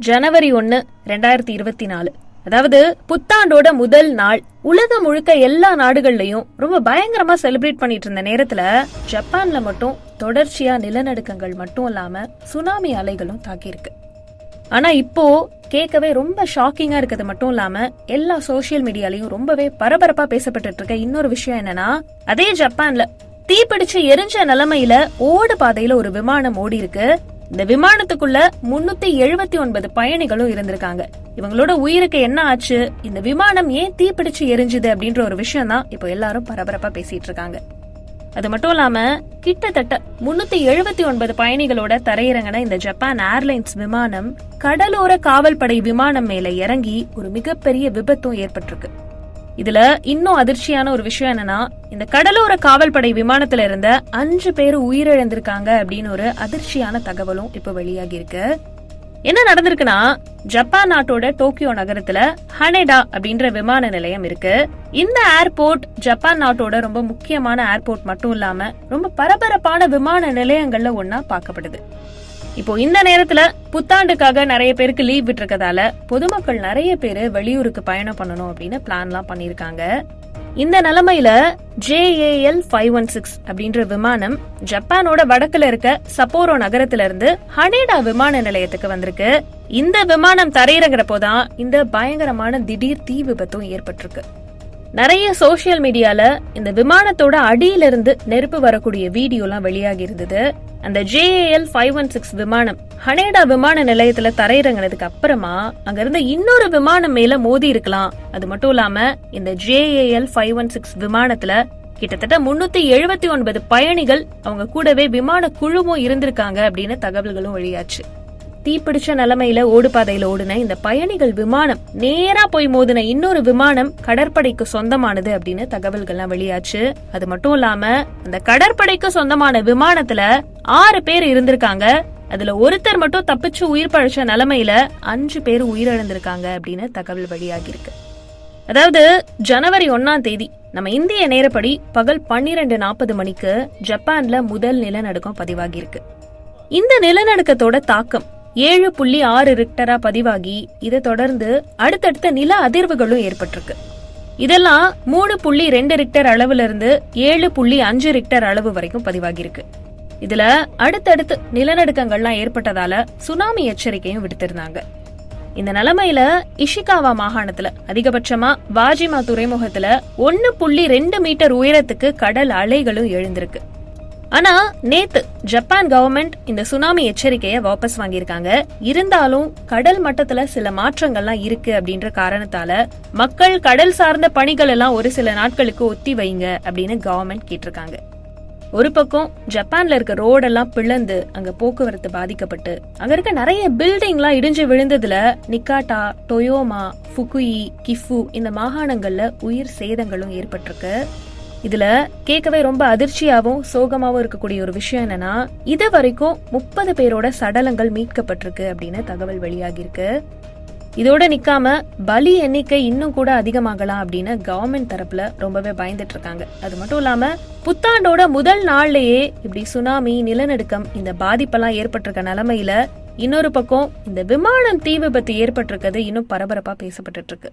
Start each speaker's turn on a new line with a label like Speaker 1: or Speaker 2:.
Speaker 1: ஜனவரி ஒன்று ரெண்டாயிரத்தி இருபத்தி நாலு. அதாவது புத்தாண்டோட முதல் நாள் உலகம் முழுக்க எல்லா நாடுகள்லயும் ரொம்ப பயங்கரமா செலிப்ரேட் பண்ணிட்டு இருந்த நேரத்துல ஜப்பான்ல மட்டும் தொடர்ச்சியா நிலநடுக்கங்கள் மட்டும் இல்லாம சுனாமி அலைகளும் தாக்கியிருக்கு. ஆனா இப்போ கேட்கவே ரொம்ப ஷாக்கிங்கா இருக்கிறது மட்டும் இல்லாம எல்லா சோசியல் மீடியாலையும் ரொம்பவே பரபரப்பா பேசப்பட்டு இருக்க இன்னொரு விஷயம் என்னன்னா அதே ஜப்பான்ல தீப்பிடிச்சு எரிஞ்ச நிலைமையில ஓடு பாதையில ஒரு விமானம் ஓடி இருக்கு இந்த விமானத்துக்குள்ள முன்னூத்தி எழுபத்தி ஒன்பது பயணிகளும் இருந்திருக்காங்க. இவங்களோட உயிருக்கு என்ன ஆச்சு? இந்த விமானம் ஏன் தீப்பிடிச்சு எரிஞ்சுது அப்படின்ற ஒரு விஷயம் தான் இப்போ எல்லாரும் பரபரப்பா பேசிட்டு இருக்காங்க. அது மட்டும் இல்லாம கிட்டத்தட்ட முன்னூத்தி எழுபத்தி ஒன்பது பயணிகளோட தரையிறங்கின இந்த ஜப்பான் ஏர்லைன்ஸ் விமானம் கடலோர காவல்படை விமானம் மேல இறங்கி ஒரு மிகப்பெரிய விபத்தும் ஏற்பட்டிருக்கு. இதுல இன்னும் அதிர்ச்சியான ஒரு விஷயம் என்னன்னா இந்த கடலோர காவல்படை விமானத்துல இருந்த அஞ்சு பேர் உயிரிழந்திருக்காங்க அப்படின்னு ஒரு அதிர்ச்சியான தகவலும் இப்ப வெளியாகி இருக்கு. என்ன நடந்திருக்குன்னா ஜப்பான் நாட்டோட டோக்கியோ நகரத்துல ஹனெடா அப்படின்ற விமான நிலையம் இருக்கு. இந்த ஏர்போர்ட் ஜப்பான் நாட்டோட ரொம்ப முக்கியமான ஏர்போர்ட் மட்டும் இல்லாம ரொம்ப பரபரப்பான விமான நிலையங்கள்ல ஒன்னா பார்க்கப்படுது. இப்போ இந்த நேரத்துல புத்தாண்டுக்காக நிறைய பேருக்கு லீவ் விட்டுருக்கதால பொதுமக்கள் நிறைய பேர் வெளியூருக்கு பயணம் பண்ணணும் அப்படின்னு பிளான்லாம் பண்ணிருக்காங்க இந்த நிலைமையில ஜேஏஎல் ஃபைவ் ஒன் சிக்ஸ் அப்படின்ற விமானம் ஜப்பானோட வடக்குல இருக்க சப்போரோ நகரத்துல இருந்து ஹனேடா விமான நிலையத்துக்கு வந்திருக்கு. இந்த விமானம் தரையிறங்குறப்போதான் இந்த பயங்கரமான திடீர் தீ விபத்தும் ஏற்பட்டிருக்கு. நிறைய சோசியல் மீடியால இந்த விமானத்தோட அடியிலிருந்து நெருப்பு வரக்கூடிய வீடியோலாம் வெளியாகி இருந்தது. அந்த ஜேஏஎல் ஃபைவ் ஒன் சிக்ஸ் விமானம் ஹனேடா விமான நிலையத்துல தரையிறங்கினதுக்கு அப்புறமா அங்க இருந்த இன்னொரு விமானம் மேல மோதி இருக்கலாம். அது மட்டும் இல்லாம இந்த ஜேஏஎல் ஃபைவ் ஒன் சிக்ஸ் விமானத்துல கிட்டத்தட்ட முன்னூத்தி எழுபத்தி ஒன்பது பயணிகள் அவங்க கூடவே விமான குழுவும் இருந்திருக்காங்க அப்படின்னு தகவல்களும் வெளியாச்சு. தீப்பிடிச்ச நிலைமையில ஓடுபாதையில ஓடுன இந்த பயணிகள் விமானம் நேரா போய் மோதின இன்னொரு விமானம் கடற்படைக்கு சொந்தமானது அப்படின்னு தகவல்கள்லாம் வெளியாச்சு. அது மட்டும் இல்லாம அந்த கடற்படைக்கு சொந்தமான விமானத்துல ஆறு பேர் இருந்திருக்காங்க. அதுல ஒருத்தர் மட்டும் தப்பிச்சு உயிர் பழிச்ச நிலைமையில அஞ்சு பேர் உயிரிழந்திருக்காங்க அப்படின்னு தகவல் வெளியாகி இருக்கு அதாவது ஜனவரி ஒன்னாம் தேதி நம்ம இந்திய நேரப்படி பகல் பன்னிரெண்டு நாற்பது மணிக்கு ஜப்பான்ல முதல் நிலநடுக்கம் பதிவாகி இருக்கு இந்த நிலநடுக்கத்தோட தாக்கம் ஏழு புள்ளி ஆறு ரிக்டரா பதிவாகி இதை தொடர்ந்து அடுத்தடுத்த நில அதிர்வுகளும் ஏற்பட்டிருக்கு. இதெல்லாம் மூணு புள்ளி ரெண்டு ரிக்டர் அளவுல இருந்து ஏழு புள்ளி அஞ்சு ரிக்டர் அளவு வரைக்கும் பதிவாகியிருக்கு. இதுல அடுத்தடுத்து நிலநடுக்கங்கள்லாம் ஏற்பட்டதால சுனாமி எச்சரிக்கையும் விடுத்திருந்தாங்க. இந்த நிலைமையில இஷிகாவா மாகாணத்துல அதிகபட்சமா வாஜிமா துறைமுகத்துல ஒன்னு புள்ளி ரெண்டு மீட்டர் உயரத்துக்கு கடல் அலைகளும் எழுந்திருக்கு. ஆனா நேத்து ஜப்பான் கவர்மெண்ட் இந்த சுனாமி எச்சரிக்கையை வாபஸ் வாங்கியிருக்காங்க. இருந்தாலும் கடல் மட்டத்துல சில மாற்றங்கள்லாம் இருக்கு அப்படின்ற காரணத்தால மக்கள் கடல் சார்ந்த பணிகள் எல்லாம் ஒரு சில நாட்களுக்கு ஒத்தி வைங்க அப்படின்னு கவர்மெண்ட் கேட்டிருக்காங்க. ஒரு பக்கம் ஜப்பான்ல இருக்க ரோடெல்லாம் பிளந்து அங்க போக்குவரத்து பாதிக்கப்பட்டு அங்க இருக்க நிறைய பில்டிங்லாம் இடிஞ்சு விழுந்ததுல நிக்காட்டா டொயோமா ஃபுகுயி கிஃபு இந்த மாகாணங்கள்ல உயிர் சேதங்களும் ஏற்பட்டிருக்கு. இதுல கேட்கவே ரொம்ப அதிர்ச்சியாவும் சோகமாவும் இருக்கக்கூடிய ஒரு விஷயம் என்னன்னா இது வரைக்கும் முப்பது பேரோட சடலங்கள் மீட்கப்பட்டிருக்கு அப்படின்னு தகவல் வெளியாகிருக்கு இதோட நிக்காம பலி எண்ணிக்கை இன்னும் கூட அதிகமாகலாம் அப்படின்னு கவர்மெண்ட் தரப்புல ரொம்பவே பயந்துட்டு இருக்காங்க. அது மட்டும் இல்லாம புத்தாண்டோட முதல் நாள்லயே இப்படி சுனாமி நிலநடுக்கம் இந்த பாதிப்பெல்லாம் ஏற்பட்டிருக்க நிலைமையில இன்னொரு பக்கம் இந்த விமானம் தீ விபத்து ஏற்பட்டிருக்கிறது இன்னும் பரபரப்பா பேசப்பட்டு இருக்கு.